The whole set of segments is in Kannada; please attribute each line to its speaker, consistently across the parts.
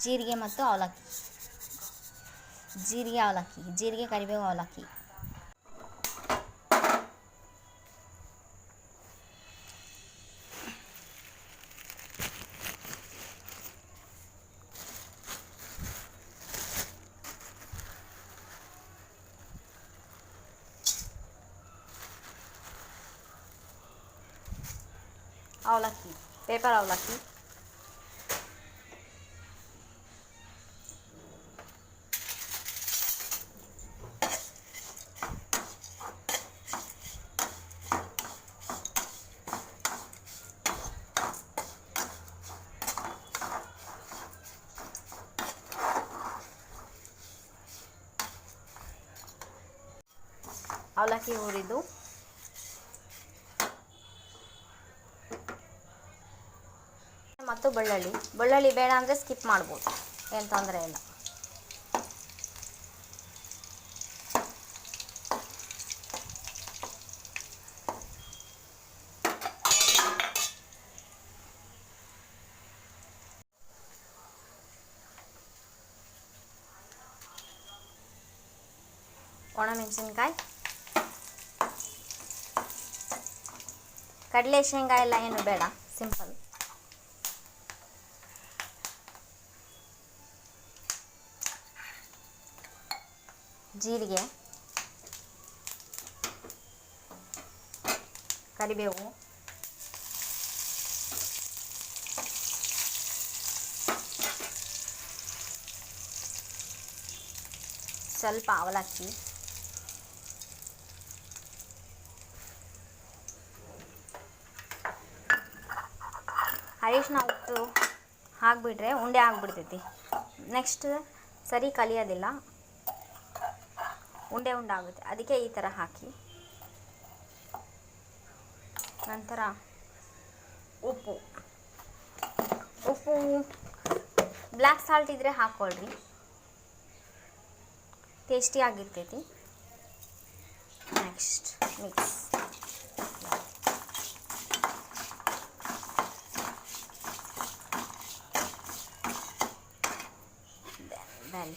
Speaker 1: ಜೀರಿಗೆ ಮತ್ತು ಅವಲಕ್ಕಿ. ಜೀರಿಗೆ ಅವಲಕ್ಕಿ. ಜೀರಿಗೆ ಕರಿಬೇವು ಅವಲಕ್ಕಿ. ಅವಲಕ್ಕಿ. ಪೇಪರ್ ಅವಲಕ್ಕಿ. ಅವಲಕ್ಕಿ ಹುರಿದು. ಮತ್ತು ಬೆಳ್ಳುಳ್ಳಿ. ಬೆಳ್ಳುಳ್ಳಿ ಬೇಡ ಅಂದರೆ ಸ್ಕಿಪ್ ಮಾಡ್ಬೋದು. ಏನು ತೊಂದರೆ ಇಲ್ಲ. ಒಣಮೆಣಸಿನ್ಕಾಯಿ ಕಡಲೆ ಶೇಂಗಾ ಎಲ್ಲ ಏನು ಬೇಡ ಸಿಂಪಲ್ ಜೀರಿಗೆ ಕರಿಬೇವು ಸ್ವಲ್ಪ ಅವಲಕ್ಕಿ. ಅರಿಶಿನ ಉಪ್ಪು ಹಾಕ್ಬಿಟ್ರೆ ಉಂಡೆ ಆಗಿಬಿಡ್ತೈತಿ. ನೆಕ್ಸ್ಟ್ ಸರಿ ಕಲಿಯೋದಿಲ್ಲ. ಉಂಡೆ ಉಂಡೆ ಆಗುತ್ತೆ. ಅದಕ್ಕೆ ಈ ಥರ ಹಾಕಿ. ನಂತರ ಉಪ್ಪು. ಉಪ್ಪು ಬ್ಲ್ಯಾಕ್ ಸಾಲ್ಟ್ ಇದ್ದರೆ ಹಾಕ್ಕೊಳ್ರಿ ಟೇಸ್ಟಿಯಾಗಿರ್ತೈತಿ ನೆಕ್ಸ್ಟ್ ಮಿಕ್ಸ್ ಬೆಲ್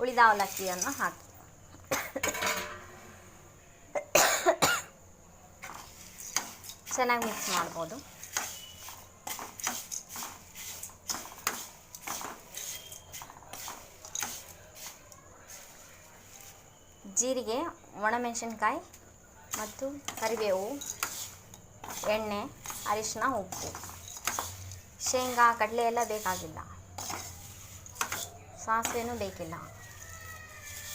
Speaker 1: ಉಳಿದ ಅವಲಕ್ಕಿಯನ್ನು ಹಾಕಿ. ಚೆನ್ನಾಗಿ ಮಿಕ್ಸ್ ಮಾಡ್ಬೋದು. ಜೀರಿಗೆ, ಒಣಮೆಣಸಿನ್ಕಾಯಿ ಮತ್ತು ಕರಿಬೇವು, ಎಣ್ಣೆ ಅರಿಶಿನ ಉಪ್ಪು. ಶೇಂಗಾ, ಕಡಲೆ ಎಲ್ಲ ಬೇಕಾಗಿಲ್ಲ. ಸಾಸಿವೆನೂ ಬೇಕಿಲ್ಲ.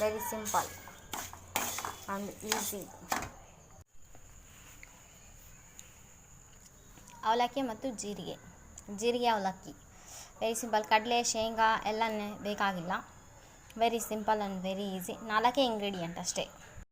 Speaker 1: ವೆರಿ ಸಿಂಪಲ್ ಆ್ಯಂಡ್ ಈಸಿ ಅವಲಕ್ಕಿ ಮತ್ತು ಜೀರಿಗೆ. ಜೀರಿಗೆ ಅವಲಕ್ಕಿ. ವೆರಿ ಸಿಂಪಲ್ ಕಡಲೆ, ಶೇಂಗಾ ಎಲ್ಲ ಬೇಕಾಗಿಲ್ಲ. Very simple and very easy ನಾಲ್ಕೇ ಇಂಗ್ರೀಡಿಯೆಂಟ್ ಅಷ್ಟೇ.